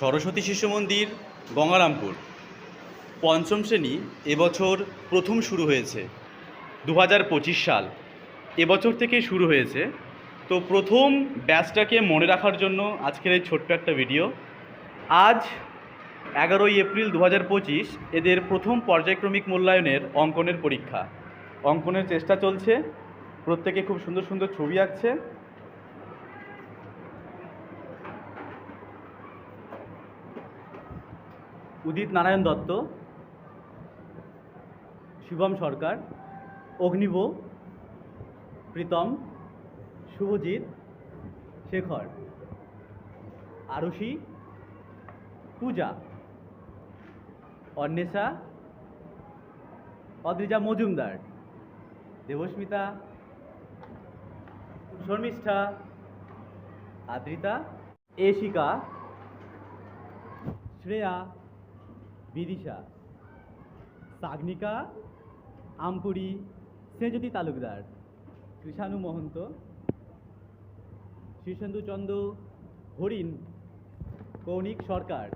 সরস্বতী শিশু মন্দির, গঙ্গারামপুর। পঞ্চম শ্রেণি এবছর প্রথম শুরু হয়েছে দু হাজার পঁচিশ সাল। এবছর থেকে শুরু হয়েছে। তো প্রথম ব্যাচটাকে মনে রাখার জন্য আজকের এই ছোট্ট একটা ভিডিও। আজ এগারোই এপ্রিল দু হাজার পঁচিশ এদের প্রথম পর্যায়ক্রমিক মূল্যায়নের অঙ্কনের পরীক্ষা। অঙ্কনের চেষ্টা চলছে। প্রত্যেকে খুব সুন্দর সুন্দর ছবি আঁকছে। উদিত নারায়ণ দত্ত, শুভম সরকার, অগ্নিব, প্রীতম, শুভজিৎ, শেখর, আরুষি, পূজা, অন্বেষা, অদ্রিজা মজুমদার, দেবস্মিতা শর্মিষ্ঠা আদ্রিতা, এশিকা, শ্রেয়া বিদিশা, সাগনিকা, আমপুরি, সেজতি তালুকদার, কৃষাণু মহন্ত, শীর্ষেন্দু চন্দ, হরিণ, কৌণিক সরকার,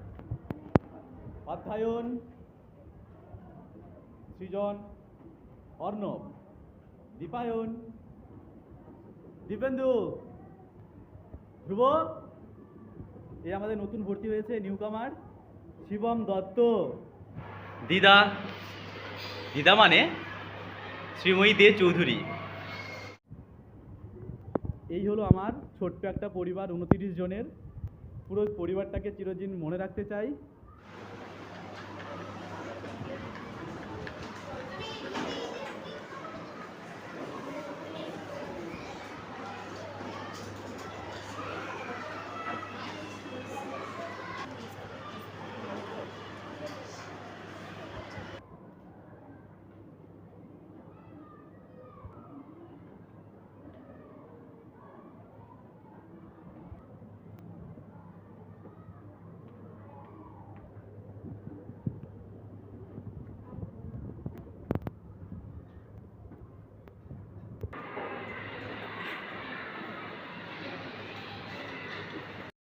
অধ্যায়ন, সৃজন, অর্ণব, দীপায়ন, দীপেন্দু, ধ্রুব এ আমাদের নতুন ভর্তি হয়েছে, নিউকামার। শিবম দত্ত। দিদা দিদা মানে শ্রীময়ী দে চৌধুরী। এই হলো আমার ছোট্ট একটা পরিবার উনতিরিশ জনের। পুরো পরিবারটাকে চিরদিন মনে রাখতে চাই।